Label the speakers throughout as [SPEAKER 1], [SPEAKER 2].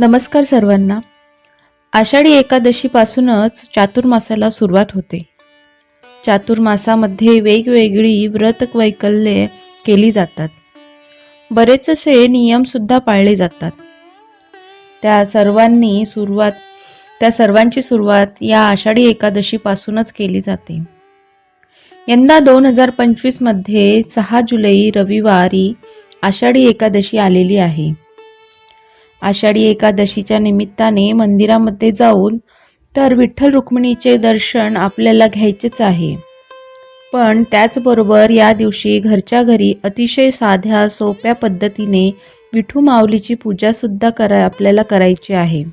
[SPEAKER 1] नमस्कार सर्वांना. आषाढी एकादशीपासूनच चातुर्मासाला सुरुवात होते. चातुर्मासामध्ये वेगवेगळी व्रत वैकल्ये केली जातात. बरेच असे नियमसुद्धा पाळले जातात. त्या सर्वांनी सुरुवात त्या सर्वांची सुरुवात या आषाढी एकादशीपासूनच केली जाते. यंदा दोन हजार पंचवीसमध्ये सहा जुलै रविवारी आषाढी एकादशी आलेली आहे. आषाढी एकादशीच्या निमित्ताने मंदिरामध्ये जाऊन तर विठ्ठल रुक्मिणीचे दर्शन आपल्याला घ्यायचेच आहे. पण त्याचबरोबर या दिवशी घरच्या घरी अतिशय साध्या सोप्या पद्धतीने विठू माऊलीची पूजासुद्धा करा आपल्याला करायची आहे.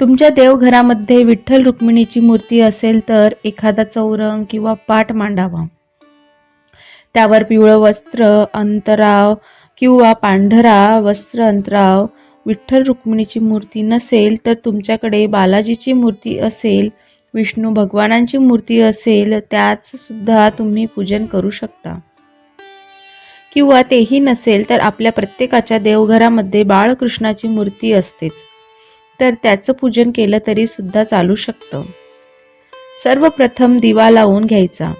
[SPEAKER 1] तुमच्या देवघरामध्ये विठ्ठल रुक्मिणीची मूर्ती असेल तर एखादा चौरंग किंवा पाट मांडावा. त्यावर पिवळं वस्त्र अंतराव किंवा पांढरा वस्त्र अंतराव विठ्ठल रुक्मिणीची मूर्ती नसेल तर तुमच्याकडे बालाजीची मूर्ती असेल विष्णू भगवानांची मूर्ती असेल त्याच सुद्धा तुम्ही पूजन करू शकता. किंवा तेही नसेल तर आपल्या प्रत्येकाच्या देवघरामध्ये बाळकृष्णाची मूर्ती असतेच. तर त्याचं पूजन केलं तरी सुद्धा चालू शकतं. सर्वप्रथम दिवा लावून घ्यायचा.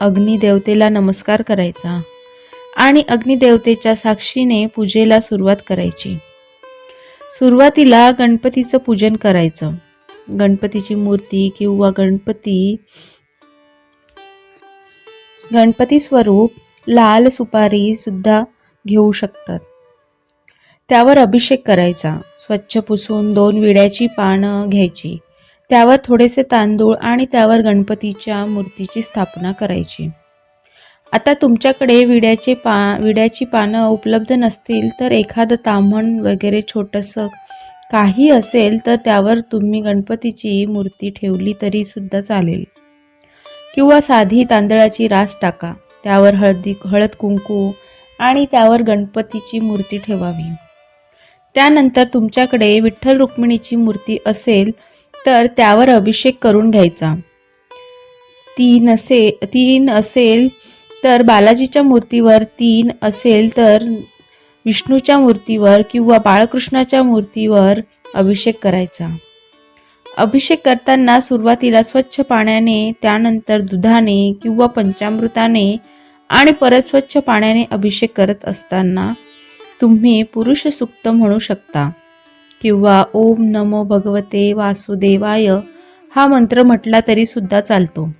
[SPEAKER 1] अग्निदेवतेला नमस्कार करायचा. आणि अग्निदेवतेच्या साक्षीने पूजेला सुरुवात करायची. सुरुवातीला गणपतीचं पूजन करायचं. गणपतीची मूर्ती किंवा गणपती गणपती स्वरूप लाल सुपारी सुद्धा घेऊ शकतात. त्यावर अभिषेक करायचा. स्वच्छ पुसून दोन विड्याची पानं घ्यायची. त्यावर थोडेसे तांदूळ आणि त्यावर गणपतीच्या मूर्तीची स्थापना करायची. आता तुमच्याकडे विड्याचे पा विड्याची पानं उपलब्ध नसतील तर एखादं ताम्हण वगैरे छोटंसं काही असेल तर त्यावर तुम्ही गणपतीची मूर्ती ठेवली तरी सुद्धा चालेल. किंवा साधी तांदळाची रास टाका. त्यावर हळदी हळद कुंकू आणि त्यावर गणपतीची मूर्ती ठेवावी. त्यानंतर तुमच्याकडे विठ्ठल रुक्मिणीची मूर्ती असेल तर त्यावर अभिषेक करून घ्यायचा. ती नसे तीन असेल तर बालाजीच्या मूर्तीवर तीन असेल तर विष्णूच्या मूर्तीवर किंवा बाळकृष्णाच्या मूर्तीवर अभिषेक करायचा. अभिषेक करताना सुरुवातीला स्वच्छ पाण्याने त्यानंतर दुधाने किंवा पंचामृताने आणि परत स्वच्छ पाण्याने अभिषेक करत असताना तुम्ही पुरुष सुक्त म्हणू शकता. किंवा ओम नमो भगवते वासुदेवाय हा मंत्र म्हटला तरी सुद्धा चालतो.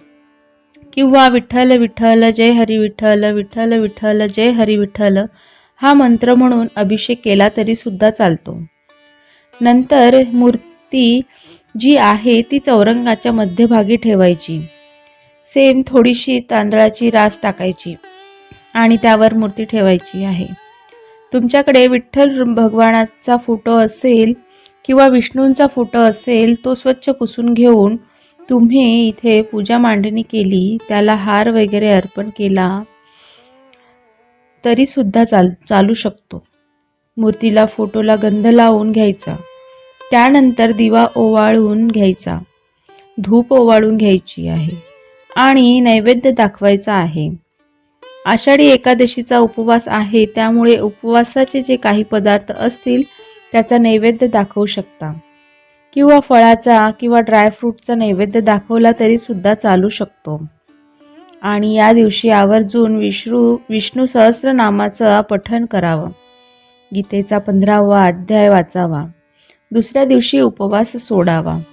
[SPEAKER 1] किंवा विठ्ठल विठ्ठल जय हरी विठ्ठल विठ्ठल विठ्ठल जय हरी विठ्ठल हा मंत्र म्हणून अभिषेक केला तरी सुद्धा चालतो. नंतर मूर्ती जी आहे ती चौरंगाच्या मध्यभागी ठेवायची. सेम थोडीशी तांदळाची रास टाकायची आणि त्यावर मूर्ती ठेवायची आहे. तुमच्याकडे विठ्ठल भगवानाचा फोटो असेल किंवा विष्णूंचा फोटो असेल तो स्वच्छ पुसून घेऊन तुम्ही इथे पूजा मांडणी केली त्याला हार वगैरे अर्पण केला तरीसुद्धा चाल चालू शकतो. मूर्तीला फोटोला गंध लावून घ्यायचा. त्यानंतर दिवा ओवाळून घ्यायचा. धूप ओवाळून घ्यायची आहे. आणि नैवेद्य दाखवायचा आहे. आषाढी एकादशीचा उपवास आहे त्यामुळे उपवासाचे जे काही पदार्थ असतील त्याचा नैवेद्य दाखवू शकता. किंवा फळाचा किंवा ड्रायफ्रूटचा नैवेद्य दाखवला तरी सुद्धा चालू शकतो. आणि या दिवशी आवर्जून विष्णू विष्णू सहस्रनामाचं पठण करावं. गीतेचा पंधरावा अध्याय वाचावा. दुसऱ्या दिवशी उपवास सोडावा.